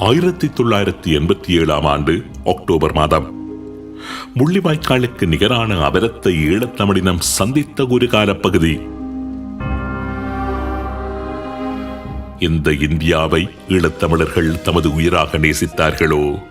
ஆயிரத்தி தொள்ளாயிரத்தி எண்பத்தி ஏழாம் ஆண்டு அக்டோபர் மாதம். முள்ளிவாய்க்காலுக்கு நிகரான அபரத்தை ஈழத்தமிழினம் சந்தித்த ஒரு காலப்பகுதி. இந்த இந்தியாவை ஈழத்தமிழர்கள் தமது உயிராக நேசித்தார்களோ?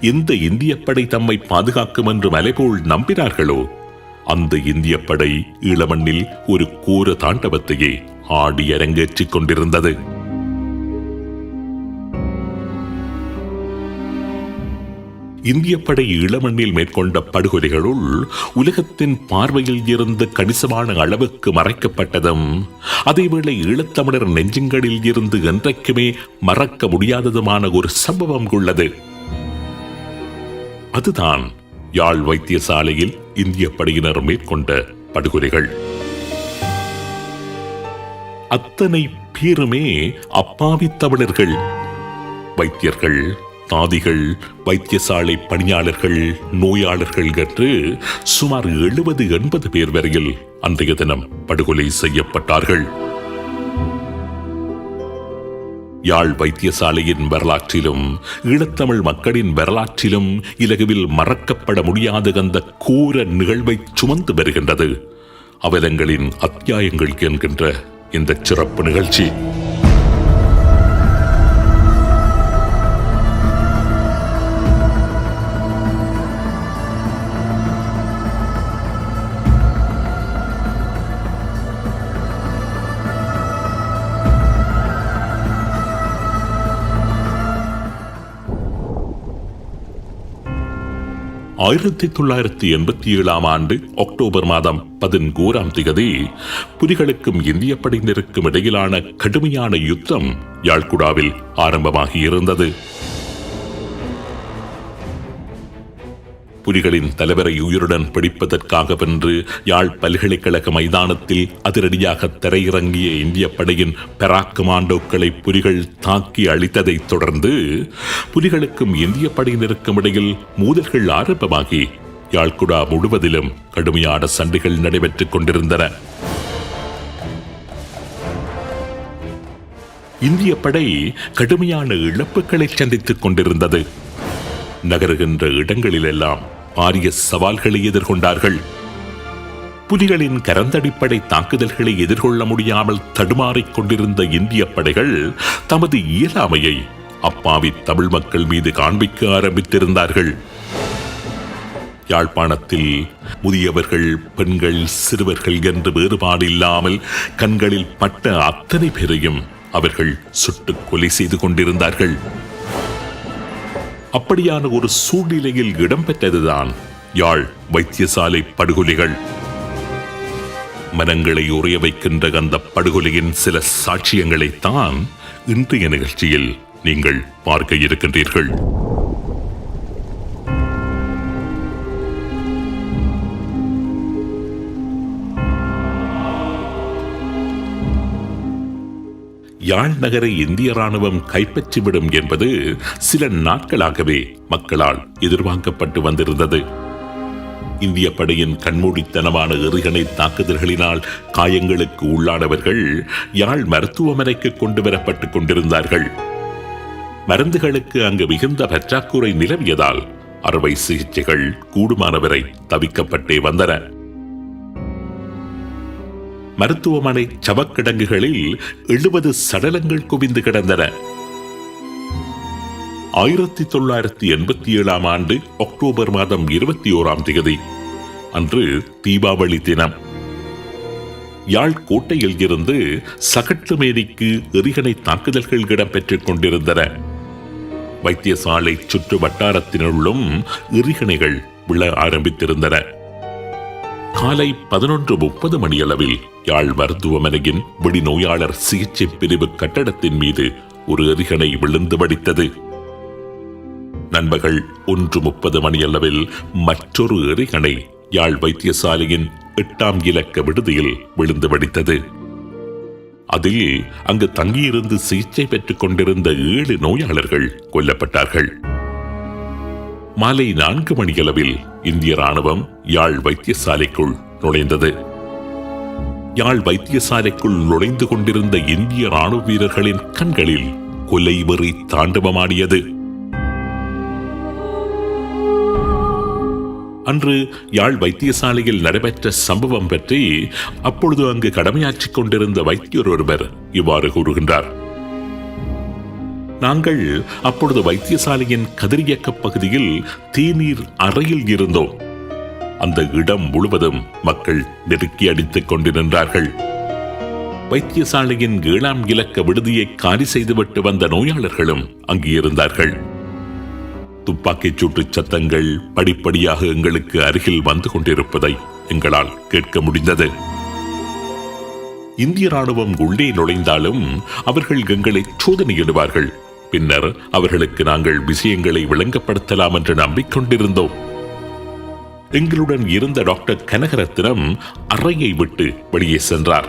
இந்த இந்திய படை தம்மை பாதுகாக்கும் என்று மலைபோல் நம்பினார்களோ? அந்த இந்திய படை ஈழமண்ணில் ஒரு கோர தாண்டவத்தையே ஆடி அரங்கேற்றிக் கொண்டிருந்தது. இந்திய படை இளமண்ணில் மேற்கொண்ட படுகொலைகளுள் உலகத்தின் பார்வையில் இருந்து கணிசமான அளவுக்கு மறைக்கப்பட்டதும் அதேவேளை ஈழத்தமிழர் நெஞ்சுங்களில் இருந்து என்றைக்குமே மறக்க முடியாததுமான ஒரு சம்பவம் உள்ளது. அதுதான் யாழ் வைத்தியசாலையில் இந்திய படையினர் மேற்கொண்ட படுகொலைகள். அத்தனை பேருமே அப்பாவி தமிழர்கள் வைத்தியர்கள். தாதிகள் வைத்தியசாலை பணியாளர்கள் நோயாளர்கள் என்று சுமார் எழுபது எண்பது பேர் வரையில் அன்றைய தினம் படுகொலை செய்யப்பட்டார்கள். யாழ் வைத்தியசாலையின் வரலாற்றிலும் ஈழத்தமிழ் மக்களின் வரலாற்றிலும் இலகுவில் மறக்கப்பட முடியாத அந்த கூர நிகழ்வை சுமந்து வருகின்றது. அவலங்களின் அத்தியாயங்கள் என்கின்ற இந்த சிறப்பு நிகழ்ச்சி. ஆயிரத்தி தொள்ளாயிரத்தி எண்பத்தி ஏழாம் ஆண்டு அக்டோபர் மாதம் பதினோராம் திகதி புலிகளுக்கும் இந்திய படையினருக்கும் இடையிலான கடுமையான யுத்தம் யாழ்குடாவில் ஆரம்பமாகியிருந்தது. புலிகளின் தலைவரை உயிருடன் பிடிப்பதற்காக வென்று யாழ் பல்கலைக்கழக மைதானத்தில் அதிரடியாக தரையிறங்கிய இந்திய படையின் பெராக் கமாண்டோக்களை புலிகள் தாக்கி அழித்ததைத் தொடர்ந்து புலிகளுக்கும் இந்திய படையினருக்கும் இடையில் மோதல்கள் ஆரம்பமாகி. யாழ்குடா முழுவதிலும் கடுமையான சண்டைகள் நடைபெற்றுக் கொண்டிருந்தன. இந்திய படை கடுமையான இழப்புகளை சந்தித்துக் கொண்டிருந்தது. நகருகின்ற இடங்களிலெல்லாம் பாரிய சவால்களை எதிர்கொண்டார்கள். புலிகளின் கரந்தடிப்படை தாக்குதல்களை எதிர்கொள்ள முடியாமல் தடுமாறிக் கொண்டிருந்த இந்திய படைகள் தமது இயலாமையை அப்பாவி தமிழ் மக்கள் மீது காண்பிக்க ஆரம்பித்திருந்தார்கள். யாழ்ப்பாணத்தில் முதியவர்கள் பெண்கள் சிறுவர்கள் என்று வேறுபாடு இல்லாமல் கண்களில் பட்ட அத்தனை பேரையும் அவர்கள் சுட்டுக் கொலை செய்து கொண்டிருந்தார்கள். அப்படியான ஒரு சூழ்நிலையில் இடம்பெற்றதுதான் யாழ் வைத்தியசாலை படுகொலைகள். மனங்களை உறைய வைக்கின்ற அந்த படுகொலையின் சில சாட்சியங்களைத்தான் இன்றைய நிகழ்ச்சியில் நீங்கள் பார்க்க இருக்கின்றீர்கள். யாழ் நகரை இந்திய ராணுவம் கைப்பற்றிவிடும் என்பது சில நாட்களாகவே மக்களால் எதிர்பார்க்கப்பட்டு வந்திருந்தது. இந்திய படையின் கண்மூடித்தனமான எறிகணை தாக்குதல்களினால் காயங்களுக்கு உள்ளானவர்கள் யாழ் மருத்துவமனைக்கு கொண்டு வரப்பட்டுக் கொண்டிருந்தார்கள். மருந்துகளுக்கு அங்கு மிகுந்த பற்றாக்குறை நிலவியதால் அறுவை சிகிச்சைகள் கூடுமானவரை தவிக்கப்பட்டே வந்தன. மருத்துவமனை சவக்கிடங்குகளில் எழுபது சடலங்கள் குவிந்து கிடந்தன. ஆயிரத்தி தொள்ளாயிரத்தி எண்பத்தி ஏழாம் ஆண்டு அக்டோபர் மாதம் இருபத்தி ஓராம் தேதி அன்று தீபாவளி தினம். யாழ் கோட்டையில் இருந்து சகட்டுமேரிக்கு எரிகணை தாக்குதல்கள் இடம்பெற்றுக் கொண்டிருந்தன. வைத்தியசாலை சுற்று வட்டாரத்தினுள்ளும் எரிகணைகள் விழ ஆரம்பித்திருந்தன. காலை பதினொன்று முப்பது மணியளவில் யாழ் மருத்துவமனையின் வெடிநோயாளர் சிகிச்சை பிரிவு கட்டடத்தின் மீது ஒரு எரிகணை விழுந்து வடித்தது நண்பர்கள் ஒன்று முப்பது மணியளவில் மற்றொரு எரிகணை யாழ் வைத்தியசாலையின் எட்டாம் இலக்க விடுதியில் விழுந்து வடித்தது அதில் அங்கு தங்கியிருந்து சிகிச்சை பெற்றுக் கொண்டிருந்த ஏழு நோயாளர்கள் கொல்லப்பட்டார்கள். மாலை நான்கு மணியளவில் இந்திய ராணுவம் யாழ் வைத்தியசாலைக்குள் நுழைந்தது. யாழ் வைத்தியசாலைக்குள் நுழைந்து கொண்டிருந்த இந்திய ராணுவ வீரர்களின் கண்களில் கொலை வெறி தாண்டவமாடியது. அன்று யாழ் வைத்தியசாலையில் நடைபெற்ற சம்பவம் பற்றி அப்பொழுது அங்கு கடமையாற்றிக் கொண்டிருந்த வைத்தியர் ஒருவர் இவ்வாறு கூறுகின்றார். நாங்கள் அப்பொழுது வைத்தியசாலையின் கதிரியக்க பகுதியில் தேநீர் அறையில் இருந்தோம். அந்த இடம் முழுவதும் மக்கள் நெருக்கி அடித்துக் கொண்டு நின்றார்கள். வைத்தியசாலையின் ஏழாம் இலக்க விடுதியை காலி செய்துவிட்டு வந்த நோயாளர்களும் அங்கு இருந்தார்கள். துப்பாக்கிச் சூட்டுச் சத்தங்கள் படிப்படியாக எங்களுக்கு அருகில் வந்து கொண்டிருப்பதை எங்களால் கேட்க முடிந்தது. இந்திய ராணுவம் உள்ளே நுழைந்தாலும் அவர்கள் எங்களை சோதனையிடுவார்கள். பின்னர் அவர்களுக்கு நாங்கள் விஷயங்களை விளங்கப்படுத்தலாம் என்று நம்பிக்கொண்டிருந்தோம். எங்களுடன் இருந்த டாக்டர் கனகரத்னம் அறையை விட்டு வெளியே சென்றார்.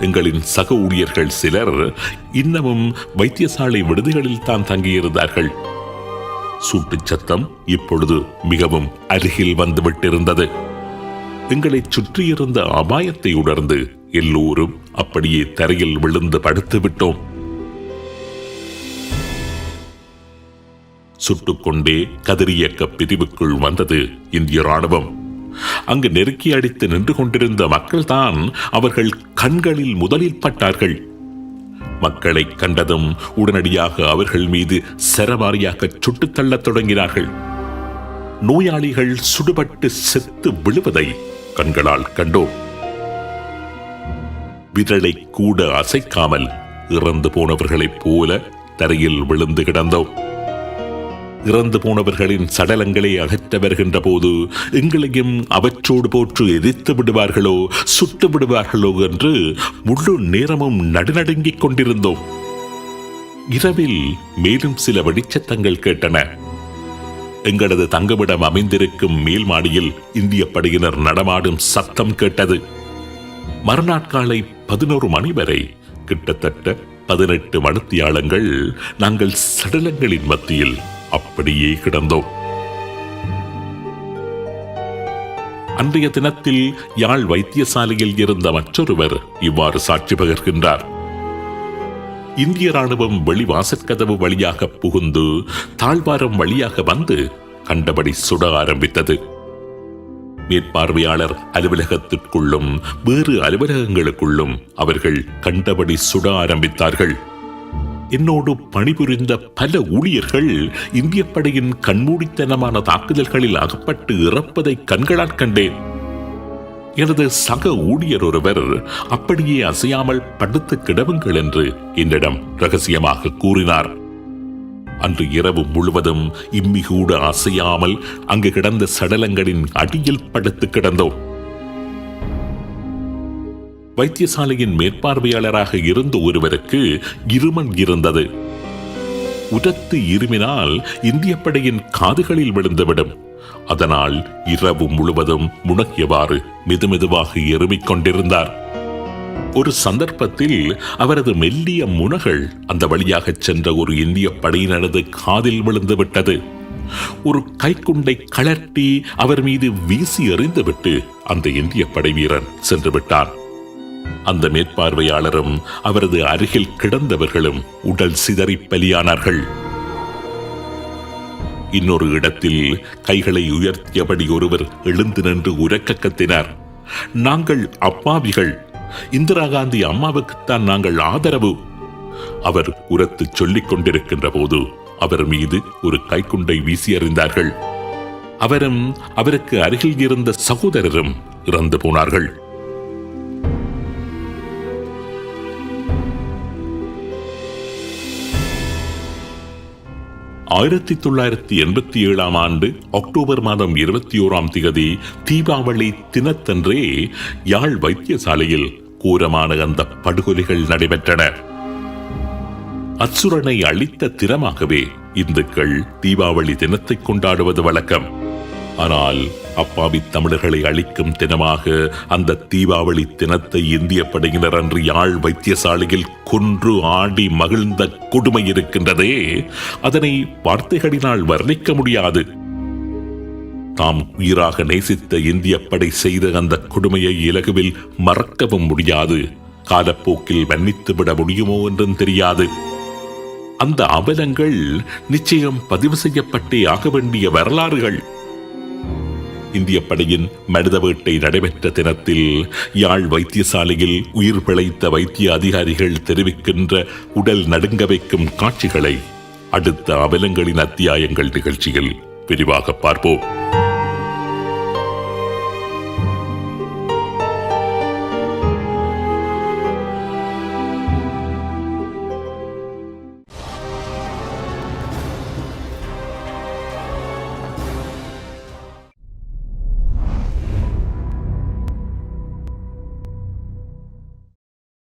எங்களின் சக ஊழியர்கள் சிலர் இன்னமும் வைத்தியசாலை விடுதிகளில் தான் தங்கியிருந்தார்கள். சூட்டுச் சத்தம் இப்பொழுது மிகவும் அருகில் வந்துவிட்டிருந்தது. எங்களை சுற்றியிருந்த அபாயத்தை உணர்ந்து எல்லோரும் அப்படியே தரையில் விழுந்து படுத்து விட்டோம் சுட்டுக்கொண்டே கதிரியக்க பிரிவுக்குள் வந்தது இந்திய ராணுவம் அங்கு நெருக்கி அடித்து நின்று கொண்டிருந்த மக்கள்தான் அவர்கள் கண்களில் முதலில் பட்டார்கள். மக்களை கண்டதும் உடனடியாக அவர்கள் மீது சரமாரியாக சுட்டுத் தள்ளத் தொடங்கினார்கள். நோயாளிகள் சுடுபட்டு செத்து விழுவதை கண்களால் கண்டோம். விரலை கூட அசைக்காமல் இறந்து போனவர்களைப் போல தரையில் விழுந்து கிடந்தோம். இறந்து போனவர்களின் சடலங்களை அகற்ற வருகின்ற போது எங்களையும் அவற்றோடு போற்று எரித்து விடுவார்களோ சுட்டு விடுவார்களோ என்று முழு நேரமும் நடுநடுங்கிக் கொண்டிருந்தோம். இரவில் மேலும் சில வெடிச்சத்தங்கள் கேட்டன. எங்களது தங்குமிடம் அமைந்திருக்கும் மேல் மாடியில் இந்திய படையினர் நடமாடும் சத்தம் கேட்டது. மறுநாட்காலை பதினோரு மணி வரை கிட்டத்தட்ட பதினெட்டு மணித்தியாளங்கள் நாங்கள் சடலங்களின் மத்தியில் அப்படியே கிடந்தோம். அன்றைய தினத்தில் யாழ் வைத்தியசாலையில் இருந்த மற்றொருவர் இவ்வாறு சாட்சி பகர்கின்றார். இந்திய ராணுவம் வெளிவாசற்கதவு வழியாக புகுந்து தாழ்வாரம் வழியாக வந்து கண்டபடி சுட ஆரம்பித்தது. மேற்பார்வையாளர் அலுவலகத்திற்குள்ளும் வேறு அலுவலகங்களுக்குள்ளும் அவர்கள் கண்டபடி சுட ஆரம்பித்தார்கள். என்னோடு பணிபுரிந்த பல ஊழியர்கள் இந்திய படையின் கண்மூடித்தனமான தாக்குதல்களில் அகப்பட்டு இறப்பதை கண்களால் கண்டேன். எனது சக ஊழியர் ஒருவர் அப்படியே அசையாமல் படுத்து கிடவுங்கள் என்று என்னிடம் ரகசியமாக கூறினார். அன்று இரவு முழுவதும் இம்மி கூட அசையாமல் அங்கு கிடந்த சடலங்களின் அடியில் படுத்து கிடந்தோம். வைத்தியசாலையின் மேற்பார்வையாளராக இருந்த ஒருவருக்கு இருமல் இருந்தது. உரத்து இருமினால் இந்திய படையின் காதுகளில் விழுந்துவிடும். அதனால் இரவு முழுவதும் முணங்கியவாறு மெதுமெதுவாக எருமிக் கொண்டிருந்தார். ஒரு சந்தர்ப்பத்தில் அவரது மெல்லிய முனகள் அந்த வழியாகச் சென்ற ஒரு இந்திய படையினரது காதில் விழுந்துவிட்டது. ஒரு கைக்குண்டை கழட்டி அவர் மீது வீசி எறிந்துவிட்டு அந்த இந்திய படை வீரன் சென்று விட்டான் அந்த மேற்பார்வையாளரும் அவரது அருகில் கிடந்தவர்களும் உடல் சிதறி பலியானார்கள். இன்னொரு இடத்தில் கைகளை உயர்த்தியபடி ஒருவர் எழுந்து நின்று உரக்க கத்தினார். நாங்கள் அப்பாவிகள். இந்திரா காந்தி அம்மாவுக்குத்தான் நாங்கள் ஆதரவு. அவர் உரத்து சொல்லிக் கொண்டிருக்கின்ற போது அவர் மீது ஒரு கைக்குண்டை வீசியறிந்தார்கள் அவரும் அவருக்கு அருகில் இருந்த சகோதரரும் இறந்து போனார்கள். ஆயிரத்தி தொள்ளாயிரத்தி எண்பத்தி ஏழாம் ஆண்டு அக்டோபர் மாதம் இருபத்தி ஓராம் திகதி தீபாவளி தினத்தன்றே யாழ் வைத்தியசாலையில் கூரமான அந்த படுகொலைகள் நடைபெற்றன. அச்சுரனை அழித்த தினமாகவே இந்துக்கள் தீபாவளி தினத்தை கொண்டாடுவது வழக்கம். ஆனால் அப்பாவி தமிழர்களை அழிக்கும் தினமாக அந்த தீபாவளி தினத்தை இந்திய படையினர் அன்று யாழ் வைத்தியசாலையில் கொன்று ஆடி மகிழ்ந்த கொடுமை இருக்கின்றதே. அதனை வார்த்தைகளினால் வர்ணிக்க முடியாது. தாம் உயிராக நேசித்த இந்திய படை செய்த அந்த கொடுமையை இலகுவில் மறக்கவும் முடியாது. காலப்போக்கில் மன்னித்துவிட முடியுமோ என்றும் தெரியாது. அந்த அவலங்கள் நிச்சயம் பதிவு செய்யப்பட்டே ஆக வேண்டிய வரலாறுகள். இந்திய படையின் மனித வேட்டை நடைபெற்ற தினத்தில் யாழ் வைத்தியசாலையில் உயிர் பிழைத்த வைத்திய அதிகாரிகள் தெரிவிக்கின்ற உடல் நடுங்க வைக்கும் காட்சிகளை அடுத்த அவலங்களின் அத்தியாயங்கள் நிகழ்ச்சியில் விரிவாக பார்ப்போம்.